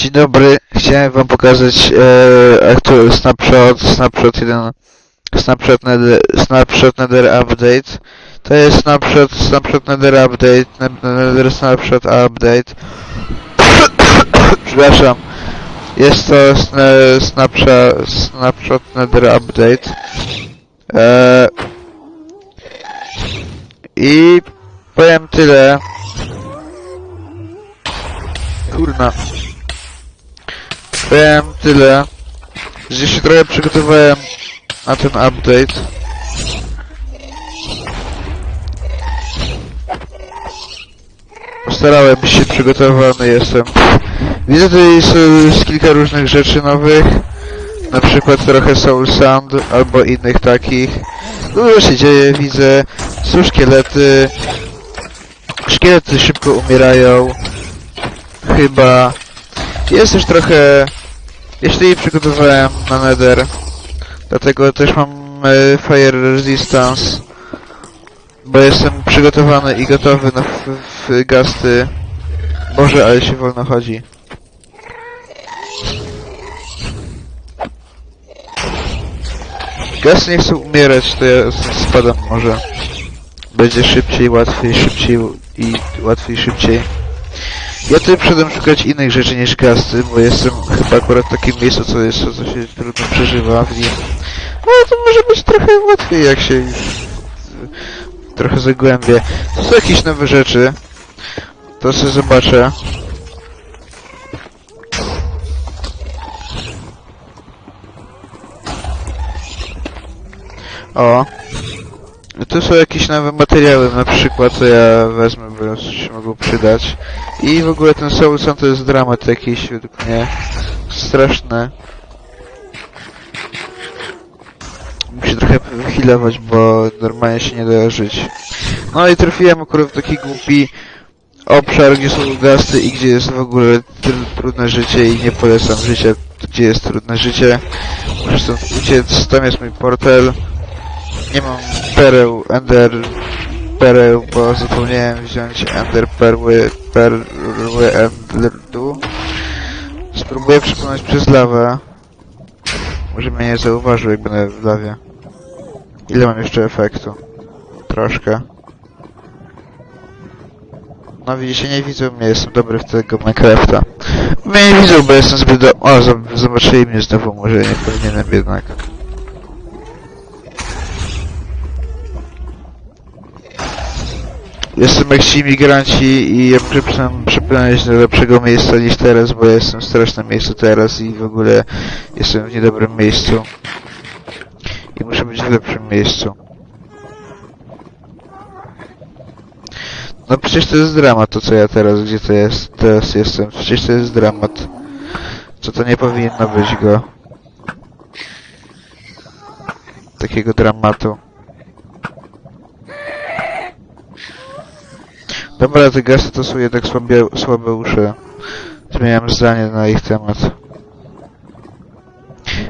Dzień dobry, chciałem wam pokazać e, aktualny snapshot, snapshot 1, snapshot nether, snapshot nether update. To jest snapshot, snapshot nether update, ne- nether snapshot update. Przepraszam. Jest to sna- snapshot, snapshot nether update. E, I powiem tyle. Kurna. Powiem tyle, że się trochę przygotowałem na ten update. Postarałem się, przygotowany jestem. Widzę tutaj jest, jest kilka różnych rzeczy nowych. Na przykład trochę Soul Sand albo innych takich. Dużo się dzieje, widzę. Są szkielety. Szkielety szybko umierają. Chyba. Jest już trochę... Jeśli przygotowałem na Nether, dlatego też mam e, Fire Resistance, bo jestem przygotowany i gotowy na f- f- gasty. Boże, ale się wolno chodzi. Gasty nie chcą umierać, to ja spadam może. Będzie szybciej, łatwiej, szybciej i łatwiej, szybciej. Ja tutaj przyszedłem szukać innych rzeczy niż gasty, bo jestem chyba akurat w takim miejscu, co jest, co się trudno przeżywa w nim. Ale to może być trochę łatwiej, jak się trochę zagłębię. To są jakieś nowe rzeczy. To sobie zobaczę. O. Tu są jakieś nowe materiały, na przykład, co ja wezmę, bo się mogą przydać. I w ogóle ten Soul Sand to jest dramat jakiś, według mnie. Straszny. Muszę trochę wychilować, bo normalnie się nie da żyć. No i trafiłem akurat w taki głupi obszar, gdzie są gasty i gdzie jest w ogóle tr- trudne życie i nie polecam życia, gdzie jest trudne życie. Muszę stąd uciec, tam jest mój portal. Nie mam pereł, ender pereł, bo zapomniałem wziąć ender perły, perły enderdu. Spróbuję przepłynąć przez lawę. Może mnie nie zauważył, jak będę w lawie. Ile mam jeszcze efektu? Troszkę. No widzicie, nie widzą mnie, jestem dobry w tego Minecrafta. Mnie nie widzą, bo jestem zbyt do... O, zob- zobaczyli mnie znowu, może nie powinienem jednak. Jestem jak ci imigranci i ja przem- przepłynąć do lepszego miejsca niż teraz, bo ja jestem w strasznym miejscu teraz i w ogóle jestem w niedobrym miejscu. I muszę być w lepszym miejscu. No przecież to jest dramat to co ja teraz, gdzie to jest, teraz jestem. Przecież to jest dramat. Co to nie powinno być go. Takiego dramatu. Dobra, te gasty to są jednak słabie, słabe uszy. Zmieniam zdanie na ich temat.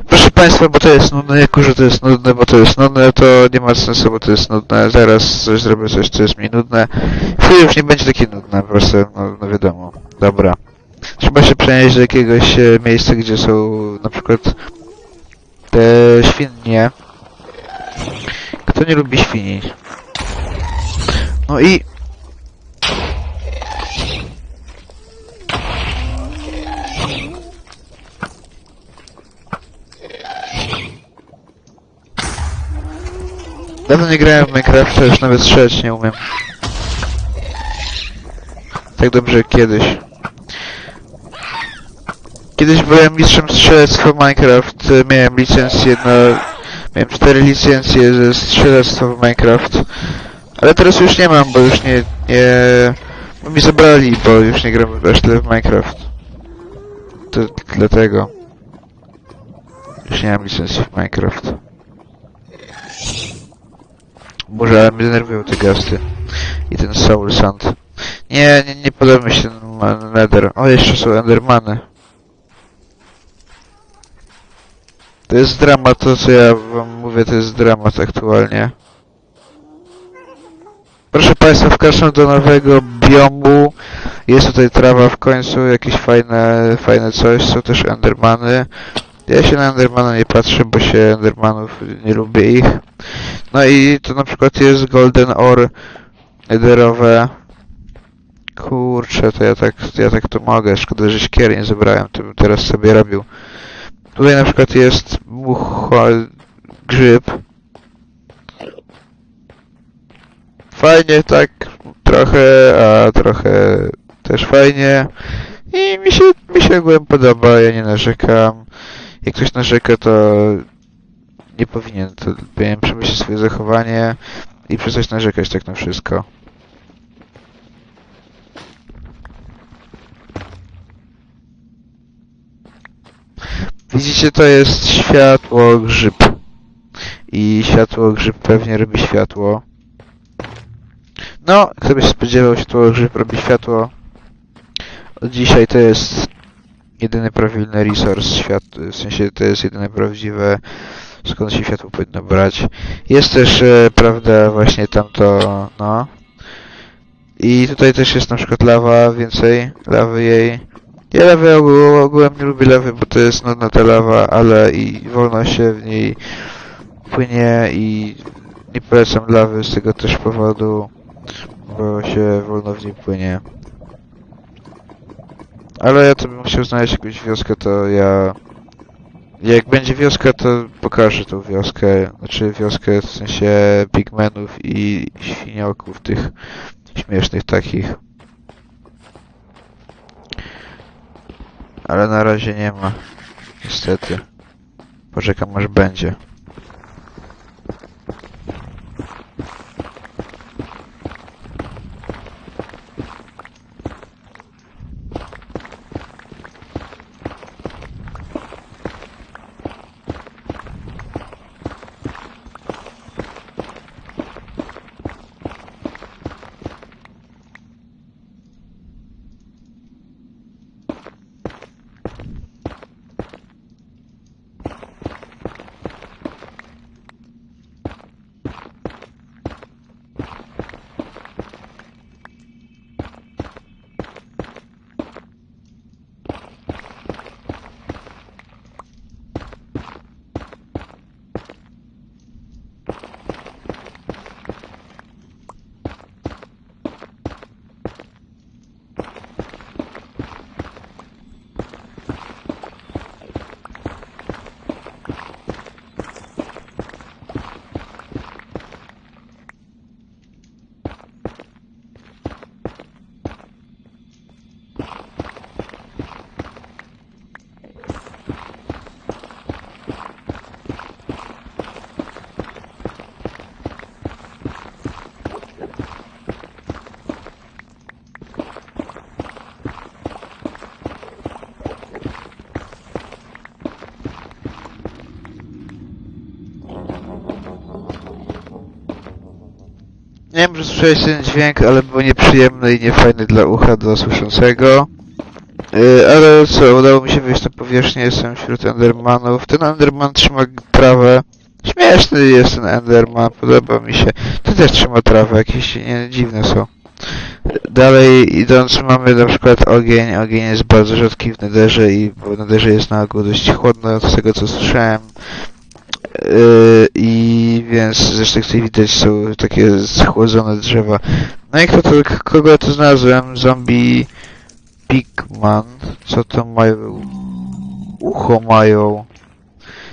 Proszę Państwa, bo to jest nudne, jako że to jest nudne, bo to jest nudne, to nie ma sensu, bo to jest nudne. Zaraz coś zrobię, coś, co jest mi nudne. Chwilę już nie będzie takie nudne, po prostu, no, no wiadomo. Dobra. Trzeba się przenieść do jakiegoś e, miejsca, gdzie są na przykład te świnie. Kto nie lubi świni? No i Dawno nie grałem w Minecrafta, już nawet strzelać nie umiem. Tak dobrze jak kiedyś. Kiedyś byłem mistrzem strzelectwa Minecraft, e, miałem licencję na... Miałem cztery licencje ze strzelectwa w Minecraft. Ale teraz już nie mam, bo już nie... nie... Bo mi zabrali, bo już nie gram aż tyle w Minecraft. To dlatego. Już nie mam licencji w Minecraft. Może ale mnie denerwują te gasty. I ten Soul Sand. Nie, nie, nie podoba mi się ten Nether. O, jeszcze są Endermany. To jest dramat, to co ja wam mówię, to jest dramat aktualnie. Proszę Państwa, wkraczam do nowego biomu. Jest tutaj trawa w końcu, jakieś fajne, fajne coś. Są też endermany. Ja się na endermana nie patrzę, bo się endermanów nie lubię ich. No i to na przykład jest golden ore ederowe. Kurczę, to ja tak, to ja tak to mogę. Szkoda, że siekiery nie zebrałem, to bym teraz sobie robił. Tutaj na przykład jest mucho grzyb. Fajnie tak trochę, a trochę też fajnie. I mi się, mi się ogółem podoba, ja nie narzekam. Jak ktoś narzeka, to nie powinien, to powinien przemyśleć swoje zachowanie i przestać narzekać tak na wszystko. Widzicie, to jest światło grzyb. I światło grzyb pewnie robi światło. No, kto by się spodziewał, światło grzyb robi światło. Od dzisiaj to jest jedyny prawilny resource świat, w sensie to jest jedyne prawdziwe, skąd się światło powinno brać. Jest też, e, prawda, właśnie tamto, no. I tutaj też jest na przykład lawa, więcej lawy jej. Ja lawy ogół, ogółem nie lubię lawy, bo to jest nudna ta lawa, ale i wolno się w niej płynie i nie polecam lawy z tego też powodu, bo się wolno w niej płynie. Ale ja to bym chciał znaleźć jakąś wioskę, to ja... Jak będzie wioska, to pokażę tą wioskę. Znaczy wioskę w sensie pigmenów i świnioków, tych śmiesznych takich. Ale na razie nie ma. Niestety. Poczekam aż będzie. Czy słyszałeś ten dźwięk, ale był nieprzyjemny i niefajny dla ucha do słyszącego. Yy, ale co, udało mi się wyjść na powierzchnię, jestem wśród Endermanów. Ten Enderman trzyma trawę. Śmieszny jest ten Enderman, podoba mi się. Ty też trzyma trawę, jakieś nie, dziwne są. Dalej idąc mamy na przykład ogień. Ogień jest bardzo rzadki w Nederze i w Nederze jest na ogół dość chłodno, z tego co słyszałem. Yy, I więc zresztą tutaj widać są takie schłodzone drzewa. No i kto to, kogo tu znalazłem? Zombie Pigman. Co to mają? Ucho mają.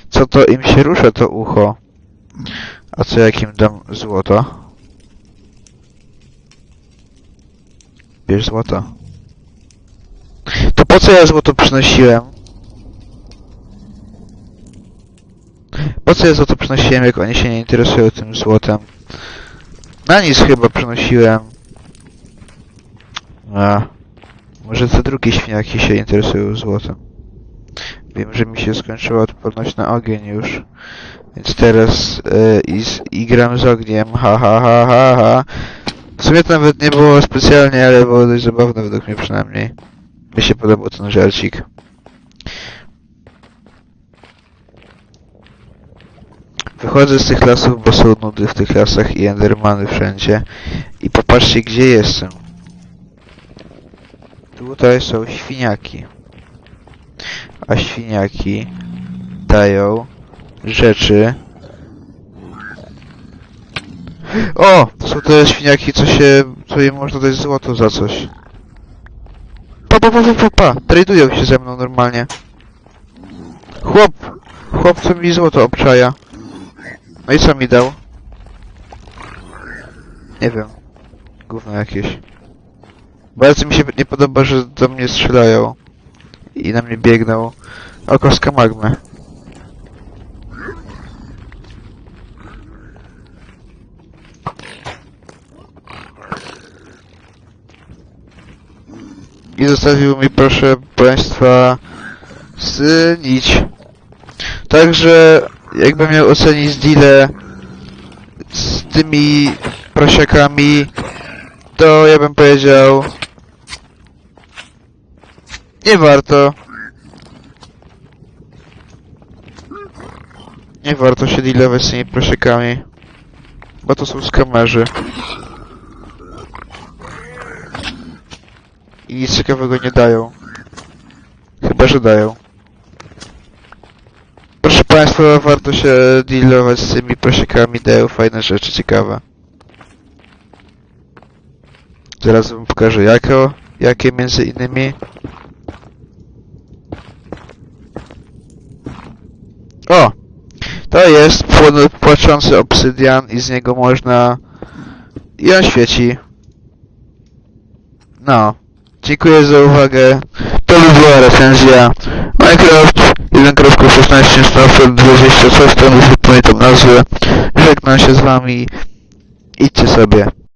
Co to im się rusza to ucho? A co jak im dam złoto? Bierz złoto. To po co ja złoto przynosiłem? Po co ja złoto przynosiłem, jak oni się nie interesują tym złotem? Na nic chyba przynosiłem. A, może te drugie świniaki się interesują złotem. Wiem, że mi się skończyła odporność na ogień już. Więc teraz e, i, z, i gram z ogniem. Ha ha ha ha ha. W sumie to nawet nie było specjalnie, ale było dość zabawne według mnie przynajmniej. Mi się podobał ten żarcik. Wychodzę z tych lasów, bo są nudy w tych lasach i endermany wszędzie. I popatrzcie, gdzie jestem. Tutaj są świniaki. A świniaki dają rzeczy. O! Są te świniaki, co się... co im można dać złoto za coś. Pa, pa, pa, pa, pa, pa. Tradują się ze mną normalnie. Chłop! Chłop, co mi złoto obczaja. No i co mi dał? Nie wiem. Gówno jakieś. Bardzo mi się nie podoba, że do mnie strzelają. I na mnie biegną. O, kostka magmy. I zostawił mi, proszę państwa, synić. Także, jakbym miał ocenić deale z tymi prosiakami, to ja bym powiedział... Nie warto. Nie warto się dealować z tymi prosiakami. Bo to są skamerzy. I nic ciekawego nie dają. Chyba, że dają. Państwa, warto się dealować z tymi prosiakami, dają fajne rzeczy ciekawe. Zaraz wam pokażę jako, jakie między innymi. O! To jest płaczący obsydian i z niego można... I on świeci. No. Dziękuję za uwagę. To by była recenzja Minecraft 1.16 Snowfall 20 coś tam, już nie pamiętam nazwę. Żegnam się z wami. Idźcie sobie.